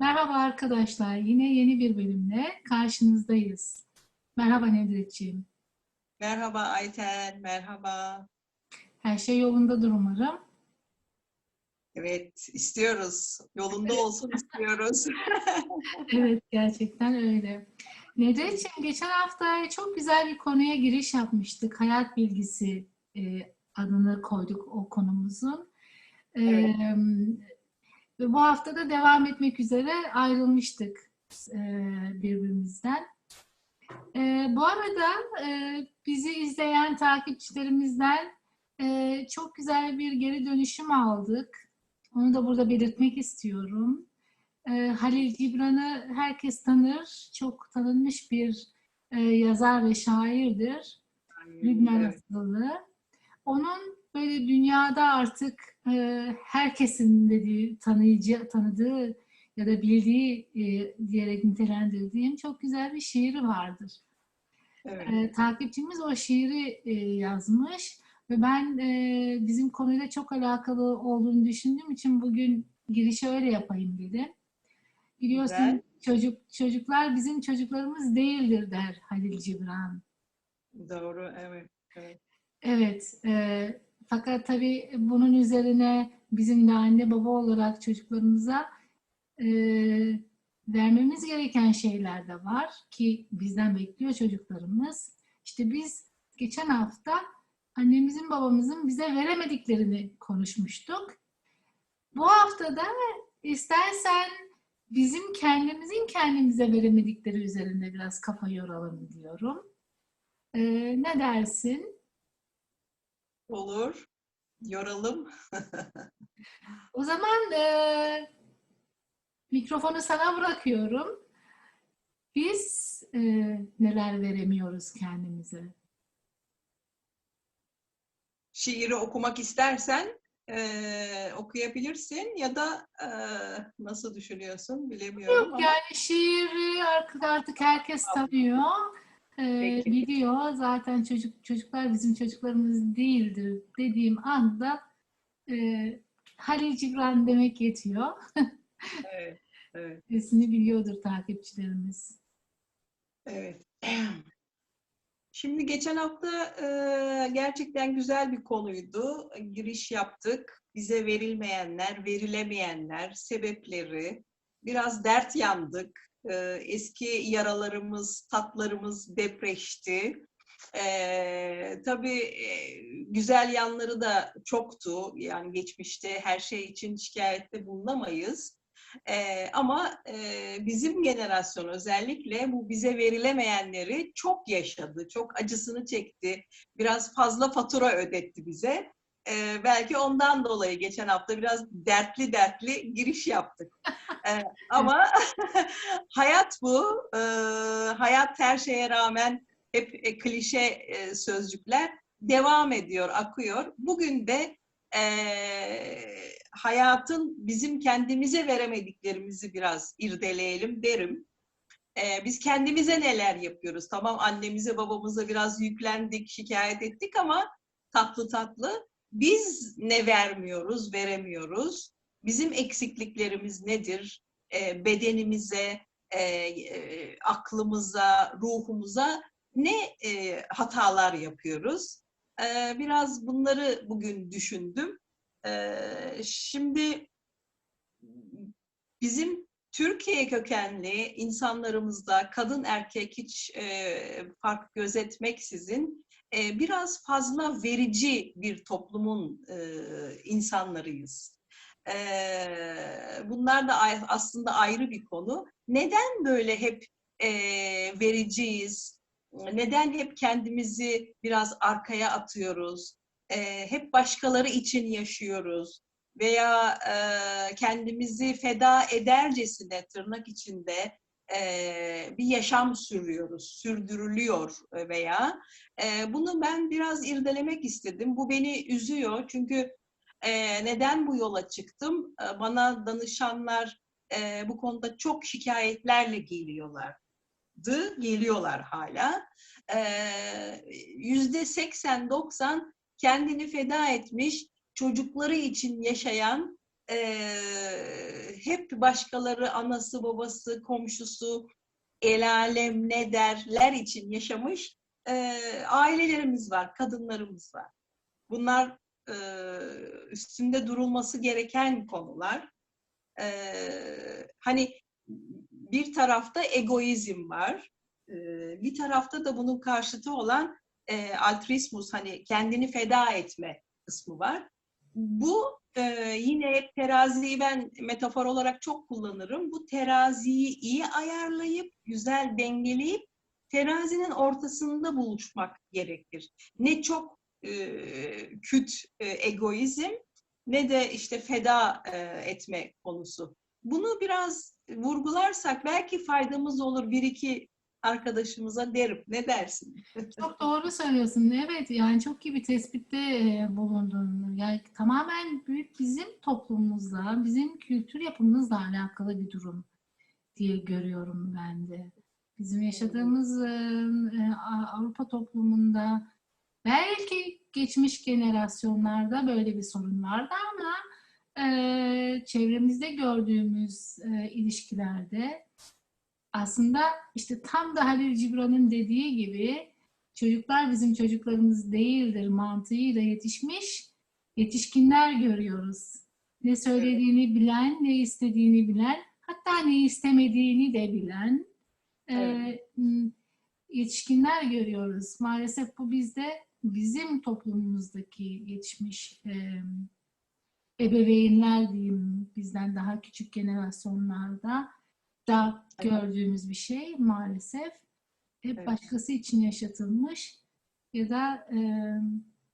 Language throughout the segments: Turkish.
Merhaba arkadaşlar. Yine yeni bir bölümle karşınızdayız. Merhaba Nedretciğim. Merhaba Ayten, merhaba. Her şey yolundadır umarım. Evet, istiyoruz. Yolunda olsun istiyoruz. Evet, gerçekten öyle. Nedretciğim geçen hafta çok güzel bir konuya giriş yapmıştık. Hayat bilgisi e, adını koyduk o konumuzun. Evet. Ve bu hafta da devam etmek üzere ayrılmıştık e, birbirimizden. E, bu arada e, bizi izleyen takipçilerimizden e, çok güzel bir geri dönüşüm aldık. Onu da burada belirtmek istiyorum. E, Halil Gibran'ı herkes tanır. Çok tanınmış bir e, yazar ve şairdir. Lübnan Evet, asıllı. Onun böyle dünyada artık e, herkesin dediği, tanıyıcı, tanıdığı ya da bildiği e, diyerek nitelendirdiğim çok güzel bir şiiri vardır. evet. E, takipçimiz o şiiri e, yazmış ve ben e, bizim konuyla çok alakalı olduğunu düşündüğüm için bugün girişi öyle yapayım dedim. Biliyorsun Güzel. çocuk çocuklar bizim çocuklarımız değildir der Halil Cibran. Doğru, evet. evet. Evet, e, fakat tabii bunun üzerine bizim de anne baba olarak çocuklarımıza e, vermemiz gereken şeyler de var ki bizden bekliyor çocuklarımız. İşte biz geçen hafta annemizin babamızın bize veremediklerini konuşmuştuk. Bu hafta da istersen bizim kendimizin kendimize veremedikleri üzerinde biraz kafa yoralım diyorum. E, ne dersin? Olur. Yoralım. O zaman eee, mikrofonu sana bırakıyorum. Biz eee, neler veremiyoruz kendimize? Şiiri okumak istersen eee, okuyabilirsin ya da eee, nasıl düşünüyorsun bilemiyorum Yok ama yani şiiri artık artık herkes tanıyor, Peki. biliyor. Zaten çocuk çocuklar bizim çocuklarımız değildir dediğim anda eee Halil Cibran demek yetiyor. evet, evet, Sesini biliyordur takipçilerimiz. evet. Şimdi geçen hafta e, gerçekten güzel bir konuydu. Giriş yaptık. Bize verilmeyenler, verilemeyenler, sebepleri. Biraz dert yandık. E, eski yaralarımız, tatlarımız depreşti. E, tabii e, güzel yanları da çoktu. Yani geçmişte her şey için şikayette bulunamayız. Ee, ama e, bizim jenerasyon özellikle bu bize verilemeyenleri çok yaşadı, çok acısını çekti, biraz fazla fatura ödetti bize. Ee, belki ondan dolayı geçen hafta biraz dertli dertli giriş yaptık. Ee, ama hayat bu, Ee, hayat her şeye rağmen hep e, klişe e, sözcükler devam ediyor, akıyor. Bugün de eee, hayatın bizim kendimize veremediklerimizi biraz irdeleyelim derim. Eee, biz kendimize neler yapıyoruz? Tamam annemize babamıza biraz yüklendik, şikayet ettik ama tatlı tatlı. Biz ne vermiyoruz, veremiyoruz? Bizim eksikliklerimiz nedir? Eee, bedenimize, eee, eee, aklımıza, ruhumuza ne eee, hatalar yapıyoruz? Eee, biraz bunları bugün düşündüm. Eee, şimdi bizim Türkiye kökenli insanlarımızda kadın erkek hiç eee, fark gözetmeksizin eee, biraz fazla verici bir toplumun eee, insanlarıyız. Eee, bunlar da aslında ayrı bir konu. Neden böyle hep eee, vericiyiz? Neden hep kendimizi biraz arkaya atıyoruz? Eee, hep başkaları için yaşıyoruz veya eee, kendimizi feda edercesine tırnak içinde bir yaşam sürüyoruz, sürdürülüyor veya Eee, bunu ben biraz irdelemek istedim. Bu beni üzüyor çünkü neden bu yola çıktım? Eee, bana danışanlar bu konuda çok şikayetlerle geliyorlar dı geliyorlar hala. Yüzde 80-90 kendini feda etmiş, çocukları için yaşayan, e, hep başkaları, anası, babası, komşusu, el alem ne derler için yaşamış e, ailelerimiz var, kadınlarımız var. Bunlar e, üstünde durulması gereken konular. E, hani bir tarafta egoizm var, e, bir tarafta da bunun karşıtı olan e, altruismus, hani kendini feda etme kısmı var. Bu e, yine teraziyi ben metafor olarak çok kullanırım. Bu teraziyi iyi ayarlayıp, güzel dengeleyip terazinin ortasında buluşmak gerekir. Ne çok e, küt e, egoizm ne de işte feda e, etme konusu. Bunu biraz vurgularsak belki faydamız olur bir iki arkadaşımıza derim. Ne dersin? Çok doğru söylüyorsun. Evet yani çok iyi bir tespitte e, bulundun. Yani tamamen büyük bizim toplumumuzla, bizim kültür yapımızla alakalı bir durum diye görüyorum ben de. Bizim yaşadığımız e, e, Avrupa toplumunda belki geçmiş generasyonlarda böyle bir sorun vardı ama çevremizde gördüğümüz ilişkilerde aslında işte tam da Halil Cibran'ın dediği gibi çocuklar bizim çocuklarımız değildir mantığıyla yetişmiş yetişkinler görüyoruz. Ne söylediğini bilen, ne istediğini bilen, hatta ne istemediğini de bilen e, yetişkinler görüyoruz. Maalesef bu bizde bizim toplumumuzdaki yetişmiş e, ebeveynler diyeyim bizden daha küçük generasyonlarda da gördüğümüz bir şey maalesef. Hep Evet. başkası için yaşatılmış ya da e,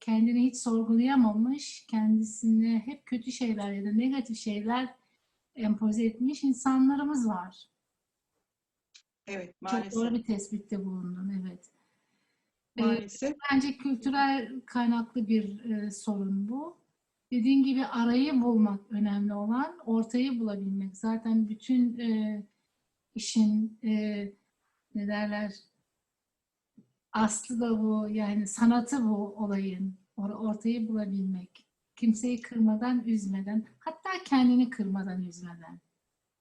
kendini hiç sorgulayamamış, kendisine hep kötü şeyler ya da negatif şeyler empoze etmiş insanlarımız var. Evet, Çok maalesef. doğru bir tespitte bulundun, evet. E, Maalesef. Bence kültürel kaynaklı bir e, sorun bu. Dediğin gibi arayı bulmak önemli olan, ortayı bulabilmek. Zaten bütün e, işin e, ne derler aslı da bu, yani sanatı bu olayın. Or- ortayı bulabilmek. Kimseyi kırmadan, üzmeden, hatta kendini kırmadan, üzmeden.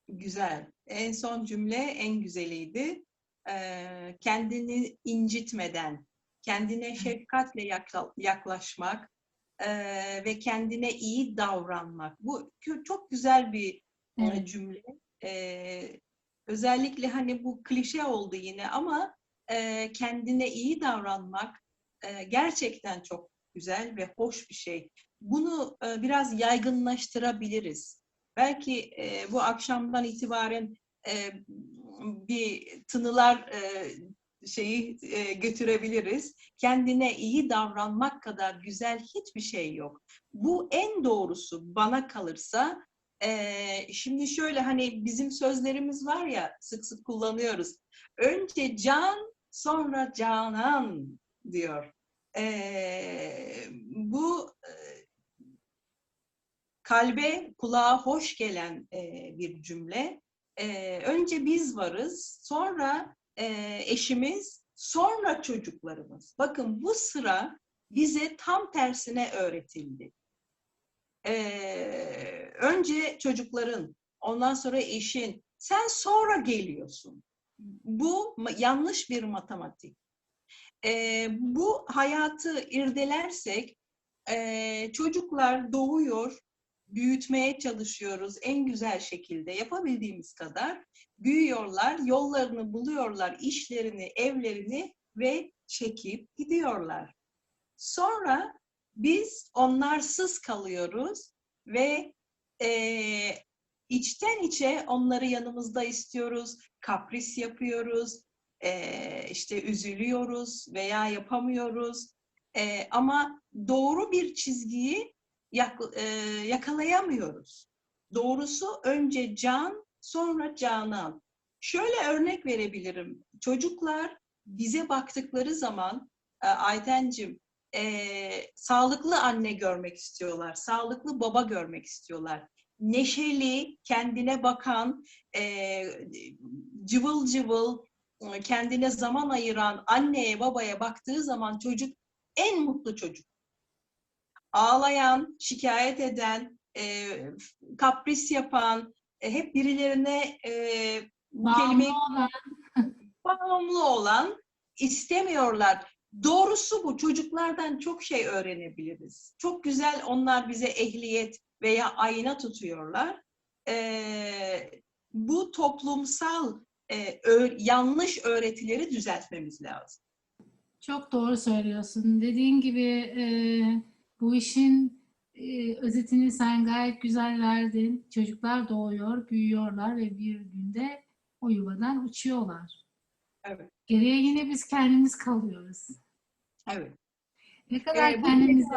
Güzel. En son cümle en güzeliydi. Ee, kendini incitmeden, kendine şefkatle yakla- yaklaşmak ee, ve kendine iyi davranmak. Bu çok güzel bir e, Evet. cümle. Ee, özellikle hani bu klişe oldu yine ama e, kendine iyi davranmak e, gerçekten çok güzel ve hoş bir şey. Bunu e, biraz yaygınlaştırabiliriz. Belki e, bu akşamdan itibaren e, bir tınılar e, şeyi e, götürebiliriz. Kendine iyi davranmak kadar güzel hiçbir şey yok. Bu en doğrusu bana kalırsa. E, şimdi şöyle hani bizim sözlerimiz var ya sık sık kullanıyoruz. Önce can sonra canan diyor. E, bu kalbe, kulağa hoş gelen e, bir cümle. E, önce biz varız, sonra e, eşimiz, sonra çocuklarımız. Bakın bu sıra bize tam tersine öğretildi. E, önce çocukların, ondan sonra eşin, sen sonra geliyorsun. Bu yanlış bir matematik. E, bu hayatı irdelersek e, çocuklar doğuyor, büyütmeye çalışıyoruz en güzel şekilde yapabildiğimiz kadar. Büyüyorlar, yollarını buluyorlar, işlerini, evlerini ve çekip gidiyorlar. Sonra biz onlarsız kalıyoruz ve eee, içten içe onları yanımızda istiyoruz, kapris yapıyoruz, eee, işte üzülüyoruz veya yapamıyoruz. Eee, ama doğru bir çizgiyi yak- e, yakalayamıyoruz. Doğrusu önce can, sonra canan. Şöyle örnek verebilirim. Çocuklar bize baktıkları zaman e, Aytencim e, sağlıklı anne görmek istiyorlar, sağlıklı baba görmek istiyorlar. Neşeli, kendine bakan, e, cıvıl cıvıl, kendine zaman ayıran anneye babaya baktığı zaman çocuk en mutlu çocuk ağlayan, şikayet eden, e, kapris yapan, e, hep birilerine e, bu Bağımlı kelimeyi olan bağımlı olan istemiyorlar. Doğrusu bu. Çocuklardan çok şey öğrenebiliriz. Çok güzel onlar bize ehliyet veya ayna tutuyorlar. Ee, bu toplumsal e, ö- yanlış öğretileri düzeltmemiz lazım. Çok doğru söylüyorsun. Dediğin gibi e, bu işin e, özetini sen gayet güzel verdin. Çocuklar doğuyor, büyüyorlar ve bir günde o yuvadan uçuyorlar. Evet. Geriye yine biz kendimiz kalıyoruz. Evet. Ne kadar Ee, bu kendimizi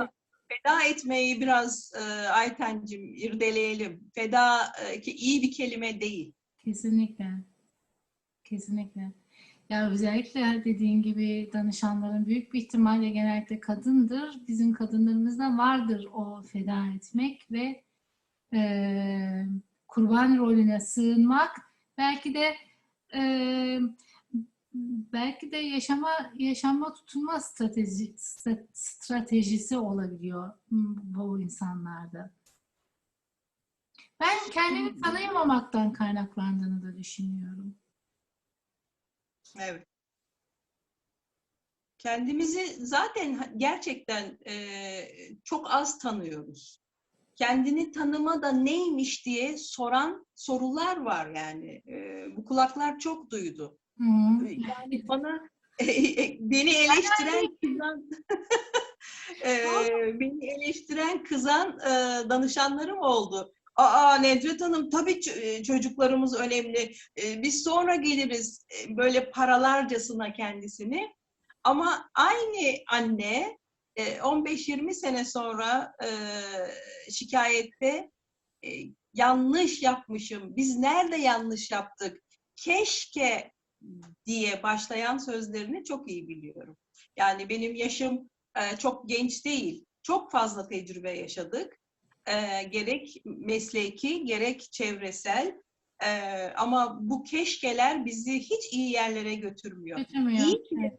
Feda etmeyi biraz e, Aytencim irdeleyelim. Feda e, ki iyi bir kelime değil. kesinlikle kesinlikle ya özellikle dediğin gibi danışanların büyük bir ihtimalle genellikle kadındır. Bizim kadınlarımızda vardır o feda etmek ve eee, kurban rolüne sığınmak. Belki de eee, belki de yaşama yaşama tutunma strateji, stra- stratejisi olabiliyor bu insanlarda. Ben kendimi tanıyamamaktan kaynaklandığını da düşünüyorum. Evet. Kendimizi zaten gerçekten e, çok az tanıyoruz. Kendini tanıma da neymiş diye soran sorular var yani. E, bu kulaklar çok duydu. Hı. Yani bana beni eleştiren kızan e, beni eleştiren kızan e, danışanlarım oldu. Aa Nedret Hanım tabii e, çocuklarımız önemli. E, biz sonra geliriz e, böyle paralarcasına kendisini. Ama aynı anne e, 15-20 sene sonra e, şikayette e, yanlış yapmışım. Biz nerede yanlış yaptık? Keşke diye başlayan sözlerini çok iyi biliyorum. Yani benim yaşım e, çok genç değil. Çok fazla tecrübe yaşadık. E, gerek mesleki, gerek çevresel. E, ama bu keşkeler bizi hiç iyi yerlere götürmüyor. Götürmüyor. İyi ki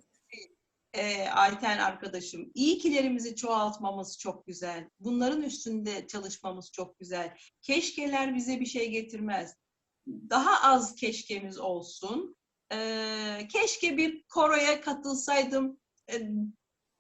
e, Ayten arkadaşım, iyi kilerimizi çoğaltmamız çok güzel. Bunların üstünde çalışmamız çok güzel. Keşkeler bize bir şey getirmez. Daha az keşkemiz olsun. E, keşke bir koroya katılsaydım e,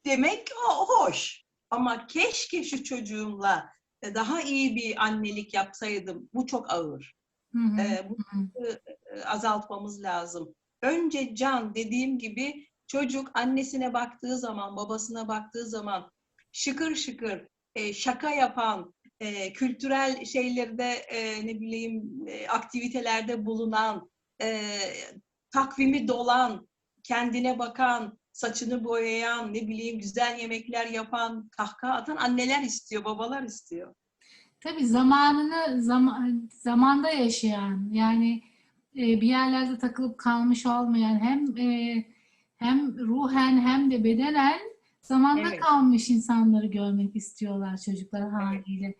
demek o hoş. Ama keşke şu çocuğumla e, daha iyi bir annelik yapsaydım. Bu çok ağır. Hı hı. E, bu Hı. e, azaltmamız lazım. Önce can dediğim gibi çocuk annesine baktığı zaman, babasına baktığı zaman şıkır şıkır e, şaka yapan, e, kültürel şeylerde e, ne bileyim e, aktivitelerde bulunan, e, takvimi dolan, kendine bakan, saçını boyayan, ne bileyim güzel yemekler yapan, kahkaha atan anneler istiyor, babalar istiyor. Tabii zamanını zaman, zamanda yaşayan yani e, bir yerlerde takılıp kalmış olmayan hem e, hem ruhen hem de bedenen zamanda Evet. kalmış insanları görmek istiyorlar çocuklar haliyle. Evet.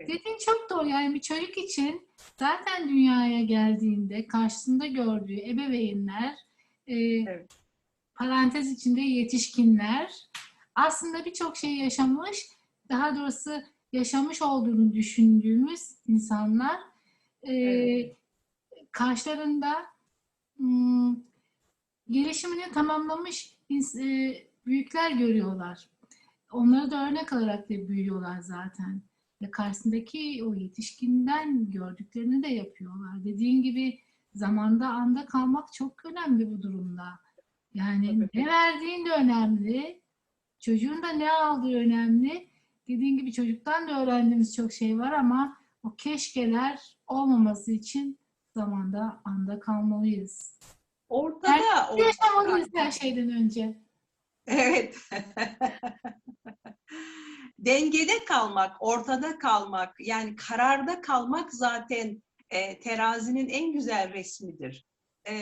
Dediğin çok doğru yani bir çocuk için zaten dünyaya geldiğinde karşısında gördüğü ebeveynler e, Evet. parantez içinde yetişkinler aslında birçok şey yaşamış daha doğrusu yaşamış olduğunu düşündüğümüz insanlar e, Evet. karşılarında hmm, gelişimini tamamlamış e, büyükler görüyorlar. Onları da örnek alarak da büyüyorlar zaten. Ve karşısındaki o yetişkinden gördüklerini de yapıyorlar. Dediğin gibi zamanda anda kalmak çok önemli bu durumda. Yani Tabii. ne verdiğin de önemli. Çocuğun da ne aldığı önemli. Dediğin gibi çocuktan da öğrendiğimiz çok şey var ama o keşkeler olmaması için zamanda anda kalmalıyız. Ortada, ortada. Yaşamalıyız her şeyden önce. Evet. Dengede kalmak, ortada kalmak, yani kararda kalmak zaten e, terazinin en güzel resmidir. E,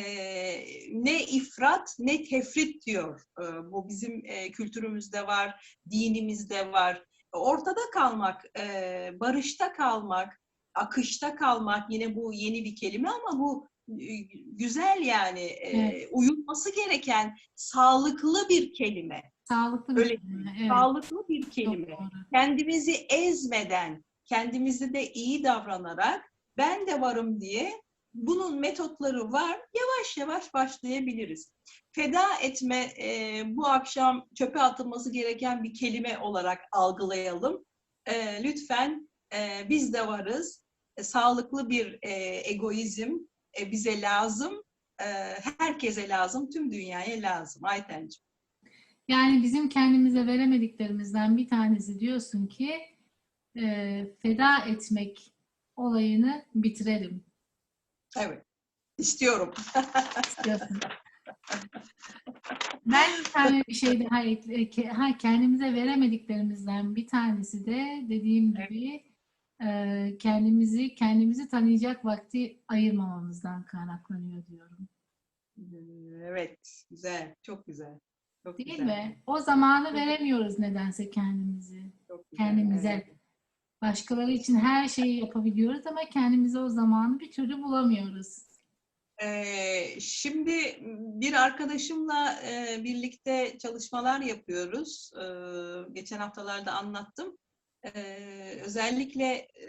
ne ifrat ne tefrit diyor. E, bu bizim e, kültürümüzde var, dinimizde var. Ortada kalmak, e, barışta kalmak, akışta kalmak yine bu yeni bir kelime ama bu e, güzel yani e, Evet. uyulması gereken sağlıklı bir kelime. Sağlıklı bir Öyle kelime, evet, Sağlıklı bir çok kelime. doğru. Kendimizi ezmeden, kendimizi de iyi davranarak ben de varım diye bunun metotları var. Yavaş yavaş başlayabiliriz. Feda etme e, bu akşam çöpe atılması gereken bir kelime olarak algılayalım. E, lütfen e, biz de varız. E, sağlıklı bir e, egoizm e, bize lazım. E, herkese lazım, tüm dünyaya lazım. Aytenciğim. Yani bizim kendimize veremediklerimizden bir tanesi diyorsun ki e, feda etmek olayını bitirelim Evet, istiyorum. istiyorsun. Ben bir tane bir şey daha ekle, ha, kendimize veremediklerimizden bir tanesi de dediğim gibi e, kendimizi kendimizi tanıyacak vakti ayırmamamızdan kaynaklanıyor diyorum. Evet, güzel, çok güzel. Çok Değil güzel. mi? O zamanı veremiyoruz nedense kendimizi. Çok güzel, kendimize. evet. Başkaları için her şeyi yapabiliyoruz ama kendimize o zamanı bir türlü bulamıyoruz. Ee, şimdi bir arkadaşımla e, birlikte çalışmalar yapıyoruz. Ee, geçen haftalarda anlattım. Ee, özellikle e,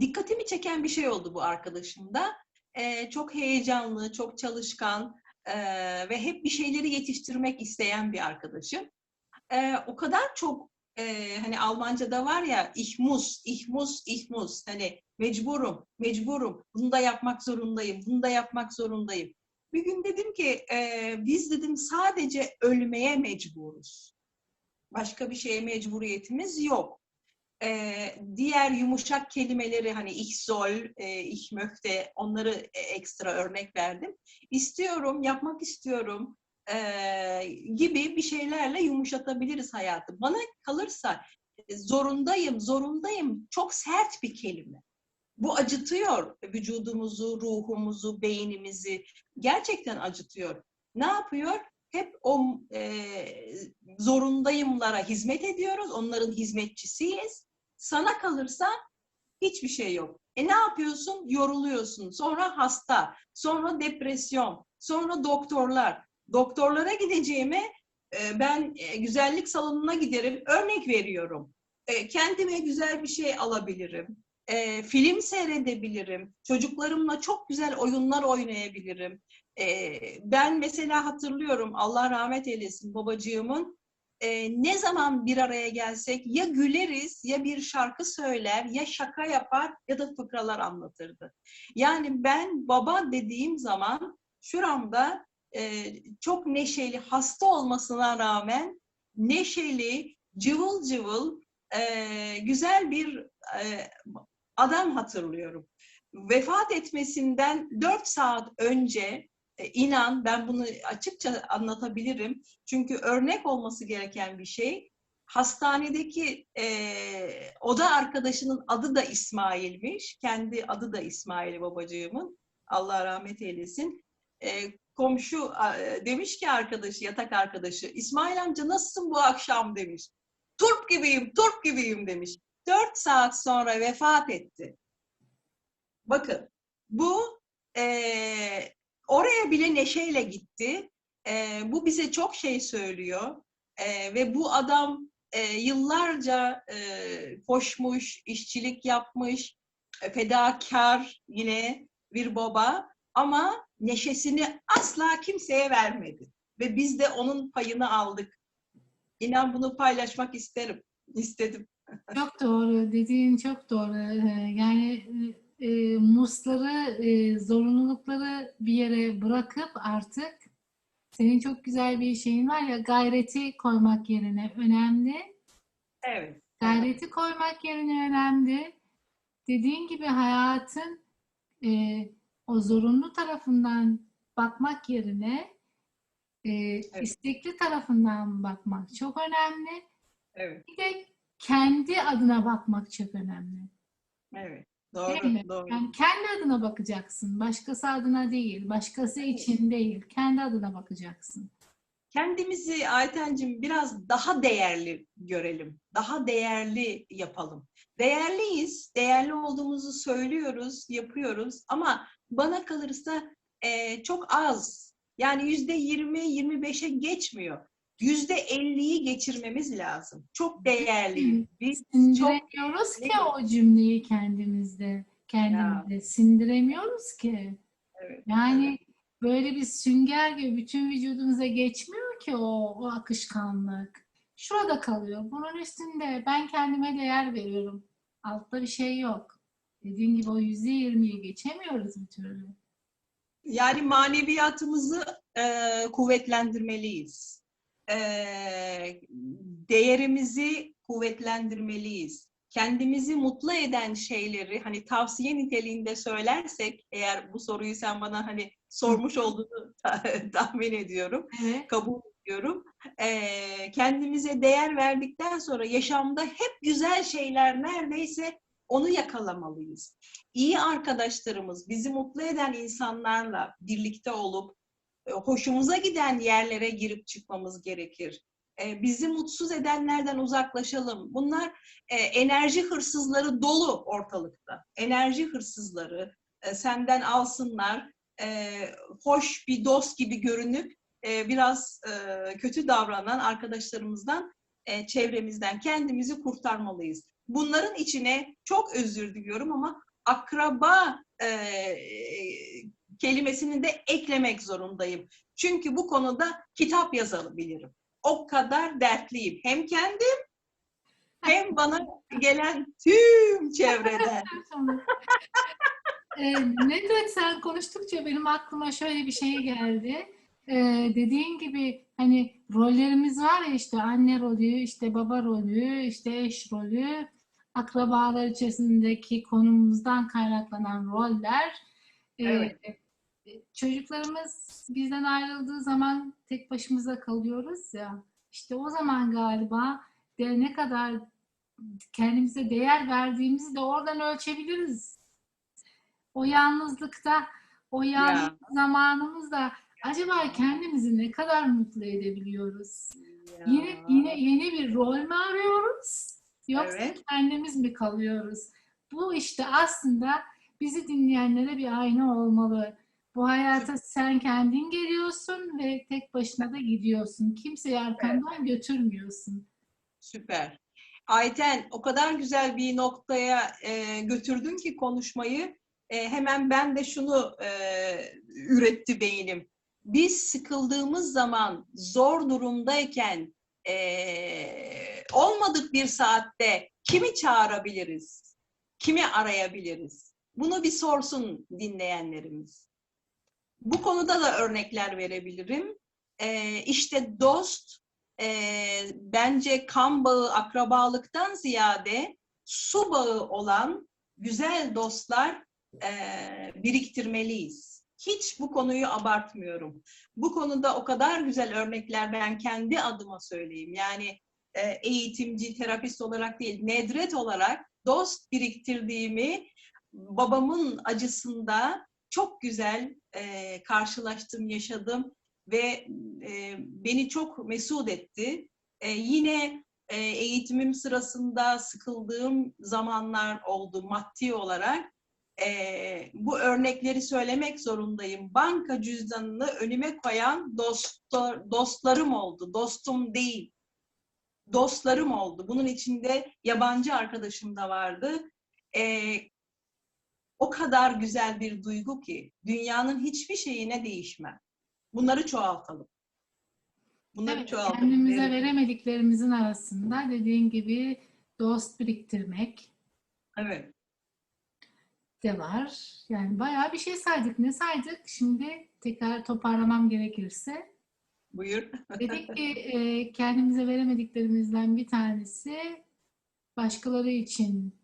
dikkatimi çeken bir şey oldu bu arkadaşımda. Ee, çok heyecanlı, çok çalışkan e, ve hep bir şeyleri yetiştirmek isteyen bir arkadaşım. Ee, o kadar çok e, hani Almanca'da var ya muss, ich muss. Hani mecburum, mecburum. Bunu da yapmak zorundayım, bunu da yapmak zorundayım. Bir gün dedim ki e, biz dedim sadece ölmeye mecburuz. Başka bir şeye mecburiyetimiz yok. E, diğer yumuşak kelimeleri hani ich soll, e, ich möchte onları e, ekstra örnek verdim. İstiyorum, yapmak istiyorum e, gibi bir şeylerle yumuşatabiliriz hayatı. Bana kalırsa e, zorundayım, zorundayım çok sert bir kelime. Bu acıtıyor vücudumuzu, ruhumuzu, beynimizi. Gerçekten acıtıyor. Ne yapıyor? Hep o e, zorundayımlara hizmet ediyoruz. Onların hizmetçisiyiz. Sana kalırsa hiçbir şey yok. E ne yapıyorsun? Yoruluyorsun. Sonra hasta, sonra depresyon, sonra doktorlar. Doktorlara gideceğime e, ben e, güzellik salonuna giderim. Örnek veriyorum. E, kendime güzel bir şey alabilirim. E, film seyredebilirim. Çocuklarımla çok güzel oyunlar oynayabilirim. E, ben mesela hatırlıyorum Allah rahmet eylesin babacığımın e, ne zaman bir araya gelsek ya güleriz ya bir şarkı söyler ya şaka yapar ya da fıkralar anlatırdı. Yani ben baba dediğim zaman şuramda e, çok neşeli hasta olmasına rağmen neşeli cıvıl cıvıl e, güzel bir e, adam hatırlıyorum. Vefat etmesinden 4 saat önce e, inan ben bunu açıkça anlatabilirim. Çünkü örnek olması gereken bir şey. Hastanedeki e, oda arkadaşının adı da İsmail'miş. Kendi adı da İsmail babacığımın. Allah rahmet eylesin. E, komşu e, demiş ki arkadaşı, yatak arkadaşı, İsmail amca nasılsın bu akşam demiş. Turp gibiyim, turp gibiyim demiş. Dört saat sonra vefat etti. Bakın bu e, oraya bile neşeyle gitti. E, bu bize çok şey söylüyor. E, ve bu adam e, yıllarca e, koşmuş, işçilik yapmış, e, fedakar yine bir baba ama neşesini asla kimseye vermedi. Ve biz de onun payını aldık. İnan bunu paylaşmak isterim, istedim. Çok doğru, dediğin çok doğru. Ee, Yani e, musları, e, zorunlulukları bir yere bırakıp artık senin çok güzel bir şeyin var ya gayreti koymak yerine önemli. Evet. Gayreti koymak yerine önemli. Dediğin gibi hayatın e, o zorunlu tarafından bakmak yerine e, istekli tarafından bakmak çok önemli. Evet. Bir de kendi adına bakmak çok önemli. Evet. Değil Doğru, mi? doğru. Yani kendi adına bakacaksın. Başkası adına değil. Başkası için değil. Kendi adına bakacaksın. Kendimizi Aytencim biraz daha değerli görelim. Daha değerli yapalım. Değerliyiz. Değerli olduğumuzu söylüyoruz, yapıyoruz ama bana kalırsa e, çok az. Yani yüzde yirmi, yirmi beşe geçmiyor. Yüzde elliyi geçirmemiz lazım. Çok değerli. Biz çok Sindiremiyoruz ki Ne? o cümleyi kendimizde. Kendimizde sindiremiyoruz ki. Evet, Yani böyle bir sünger gibi bütün vücudumuza geçmiyor ki o, o akışkanlık. Şurada kalıyor. Bunun üstünde ben kendime değer veriyorum. Altta bir şey yok. Dediğin gibi o yüzde yirmiyi geçemiyoruz bir türlü. Yani maneviyatımızı e, kuvvetlendirmeliyiz. E, değerimizi kuvvetlendirmeliyiz. Kendimizi mutlu eden şeyleri hani tavsiye niteliğinde söylersek eğer bu soruyu sen bana hani sormuş olduğunu tahmin ediyorum, Evet. kabul ediyorum. E, kendimize değer verdikten sonra yaşamda hep güzel şeyler neredeyse onu yakalamalıyız. İyi arkadaşlarımız, bizi mutlu eden insanlarla birlikte olup hoşumuza giden yerlere girip çıkmamız gerekir. E, Bizi mutsuz edenlerden uzaklaşalım. Bunlar e, enerji hırsızları dolu ortalıkta. Enerji hırsızları e, senden alsınlar, e, hoş bir dost gibi görünüp e, biraz e, kötü davranan arkadaşlarımızdan, e, çevremizden kendimizi kurtarmalıyız. Bunların içine çok özür diliyorum ama akraba e, kelimesini de eklemek zorundayım. Çünkü bu konuda kitap yazabilirim. O kadar dertliyim. Hem kendim hem bana gelen tüm çevreden. Ee, Nedret sen konuştukça benim aklıma şöyle bir şey geldi. Ee, dediğin gibi hani rollerimiz var ya işte anne rolü, işte baba rolü, işte eş rolü, akrabalar içerisindeki konumumuzdan kaynaklanan roller. Ee, Evet. Çocuklarımız bizden ayrıldığı zaman tek başımıza kalıyoruz ya. İşte o zaman galiba de ne kadar kendimize değer verdiğimizi de oradan ölçebiliriz. O yalnızlıkta, o yalnız zamanımızda acaba kendimizi ne kadar mutlu edebiliyoruz? Yine yine yeni bir rol mü arıyoruz? Yoksa Evet. kendimiz mi kalıyoruz? Bu işte aslında bizi dinleyenlere bir ayna olmalı. Bu hayata sen kendin geliyorsun ve tek başına da gidiyorsun. Kimseyi arkandan götürmüyorsun. Süper. Ayten o kadar güzel bir noktaya e, götürdün ki konuşmayı. E, hemen ben de şunu e, üretti beynim. Biz sıkıldığımız zaman, zor durumdayken, e, olmadık bir saatte kimi çağırabiliriz? Kimi arayabiliriz? Bunu bir sorsun dinleyenlerimiz. Bu konuda da örnekler verebilirim. E, işte dost, e, bence kan bağı akrabalıktan ziyade su bağı olan güzel dostlar e, biriktirmeliyiz. Hiç bu konuyu abartmıyorum. Bu konuda o kadar güzel örnekler ben kendi adıma söyleyeyim. Yani e, eğitimci, terapist olarak değil, nedret olarak dost biriktirdiğimi babamın acısında çok güzel e, karşılaştım, yaşadım ve e, beni çok mesut etti. E, yine e, eğitimim sırasında sıkıldığım zamanlar oldu maddi olarak. E, bu örnekleri söylemek zorundayım. Banka cüzdanını önüme koyan dostlar, dostlarım oldu. Dostum değil. Dostlarım oldu. Bunun içinde yabancı arkadaşım da vardı. E, o kadar güzel bir duygu ki dünyanın hiçbir şeyine değişmem. Bunları çoğaltalım. Bunları Evet, çoğaltalım. kendimize Evet. veremediklerimizin arasında dediğin gibi dost biriktirmek Evet. de var. Yani bayağı bir şey saydık. Ne saydık? Şimdi tekrar toparlamam gerekirse. Buyur. Dedik ki e, kendimize veremediklerimizden bir tanesi başkaları için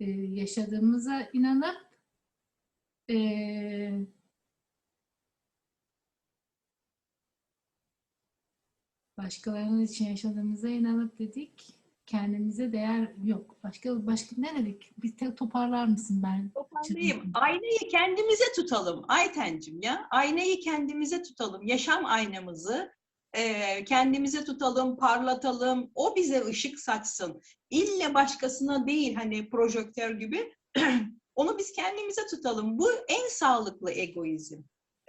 e, yaşadığımıza inanıp e, başkalarının için yaşadığımıza inanıp dedik. Kendimize değer yok. Başka başka ne dedik? Bir te- toparlar mısın ben? Toparlayayım. Aynayı kendimize tutalım Aytencim ya. Aynayı kendimize tutalım. Yaşam aynamızı e, kendimize tutalım, parlatalım. O bize ışık saçsın. İlle başkasına değil hani projektör gibi. Onu biz kendimize tutalım. Bu en sağlıklı egoizm.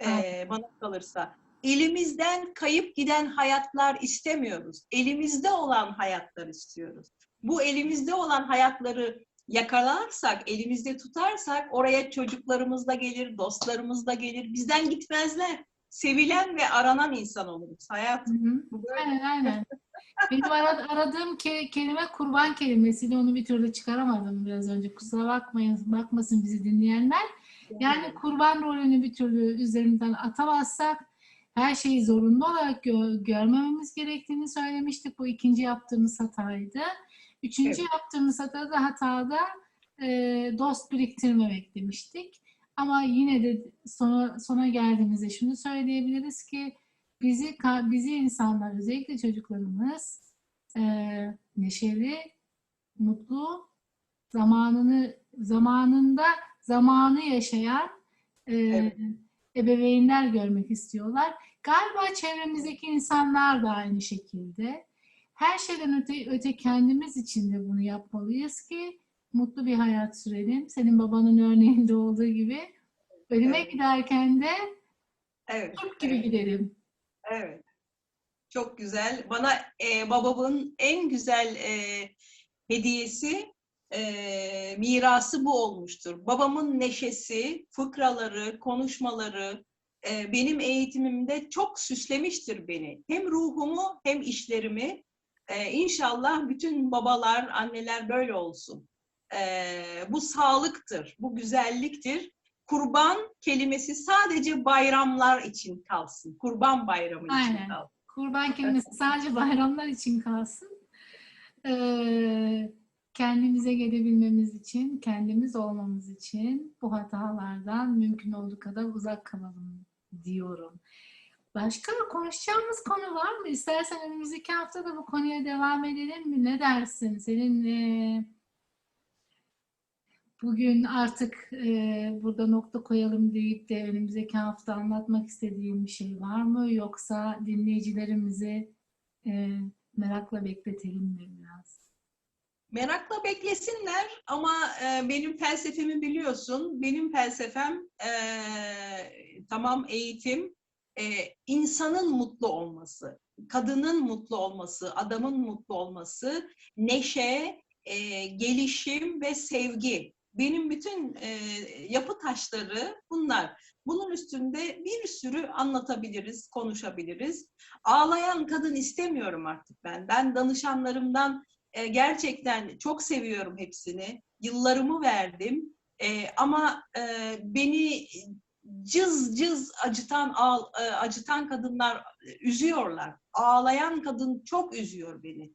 e, Evet. bana kalırsa. elimizden kayıp giden hayatlar istemiyoruz. Elimizde olan hayatlar istiyoruz. Bu elimizde olan hayatları yakalarsak, elimizde tutarsak oraya çocuklarımız da gelir, dostlarımız da gelir. Bizden gitmezler. Sevilen ve aranan insan oluruz. Hayat Hı hı. bu böyle. Aynen aynen. Benim ara- aradığım ke- kelime kurban kelimesiydi. Onu bir türlü çıkaramadım biraz önce. Kusura bakmayın, bakmasın bizi dinleyenler. Yani kurban rolünü bir türlü üzerinden atamazsak her şeyi zorunlu olarak gö- görmememiz gerektiğini söylemiştik. Bu ikinci yaptığımız hataydı. Üçüncü Evet. yaptığımız hata da hatada e, dost biriktirmemek demiştik. Ama yine de sona, sona geldiğimizde şunu söyleyebiliriz ki bizi bizi insanlar özellikle çocuklarımız e, neşeli, mutlu, zamanını zamanında zamanı yaşayan e, Evet. ebeveynler görmek istiyorlar. Galiba çevremizdeki insanlar da aynı şekilde. Her şeyden öte, öte kendimiz için de bunu yapmalıyız ki mutlu bir hayat sürelim. Senin babanın örneğinde olduğu gibi ölüme Evet. giderken de Evet. Türk gibi evet. gidelim. Evet. Çok güzel. Bana e, babamın en güzel e, hediyesi, e, mirası bu olmuştur. Babamın neşesi, fıkraları, konuşmaları e, benim eğitimimde çok süslemiştir beni. Hem ruhumu hem işlerimi. E, inşallah bütün babalar, anneler böyle olsun. E, bu sağlıktır, bu güzelliktir. Kurban kelimesi sadece bayramlar için kalsın. Kurban bayramı için Aynen. kalsın. Kurban kelimesi sadece bayramlar için kalsın. Ee, kendimize gelebilmemiz için, kendimiz olmamız için bu hatalardan mümkün olduğu kadar uzak kalalım diyorum. Başka konuşacağımız konu var mı? İstersen önümüzdeki hafta da bu konuya devam edelim mi? Ne dersin? Senin e, bugün artık e, burada nokta koyalım deyip de önümüzdeki hafta anlatmak istediğin bir şey var mı? Yoksa dinleyicilerimizi e, merakla bekletelim mi biraz? Merakla beklesinler ama e, benim felsefemi biliyorsun. Benim felsefem e, tamam eğitim, e, insanın mutlu olması, kadının mutlu olması, adamın mutlu olması, neşe, e, gelişim ve sevgi. Benim bütün e, yapı taşları bunlar. Bunun üstünde bir sürü anlatabiliriz, konuşabiliriz. Ağlayan kadın istemiyorum artık ben. Ben danışanlarımdan e, gerçekten çok seviyorum hepsini. Yıllarımı verdim. E, ama e, beni cız cız acıtan ağ- e, acıtan kadınlar e, üzüyorlar. Ağlayan kadın çok üzüyor beni.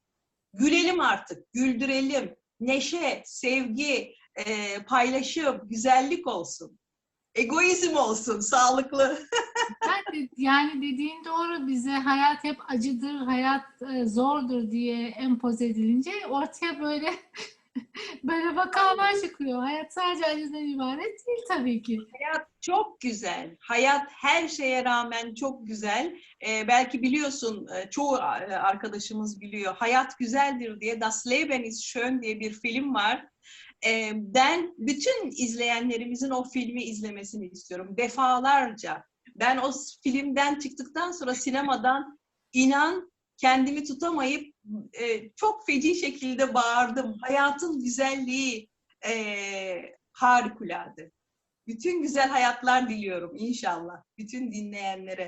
Gülelim artık, güldürelim. Neşe, sevgi, e, paylaşım, güzellik olsun. Egoizm olsun, sağlıklı. De- yani dediğin doğru bize hayat hep acıdır, hayat e, zordur diye empoze edilince ortaya böyle böyle vakalar çıkıyor. Hayat sadece acıdan ibaret değil tabii ki. Hayat çok güzel. Hayat her şeye rağmen çok güzel. Ee, belki biliyorsun, çoğu arkadaşımız biliyor. Hayat güzeldir diye Das Leben ist schön diye bir film var. Ee, ben bütün izleyenlerimizin o filmi izlemesini istiyorum. Defalarca. Ben o filmden çıktıktan sonra sinemadan inan kendimi tutamayıp e, çok feci şekilde bağırdım. Hayatın güzelliği e, harikulade. Bütün güzel hayatlar diliyorum inşallah. Bütün dinleyenlere.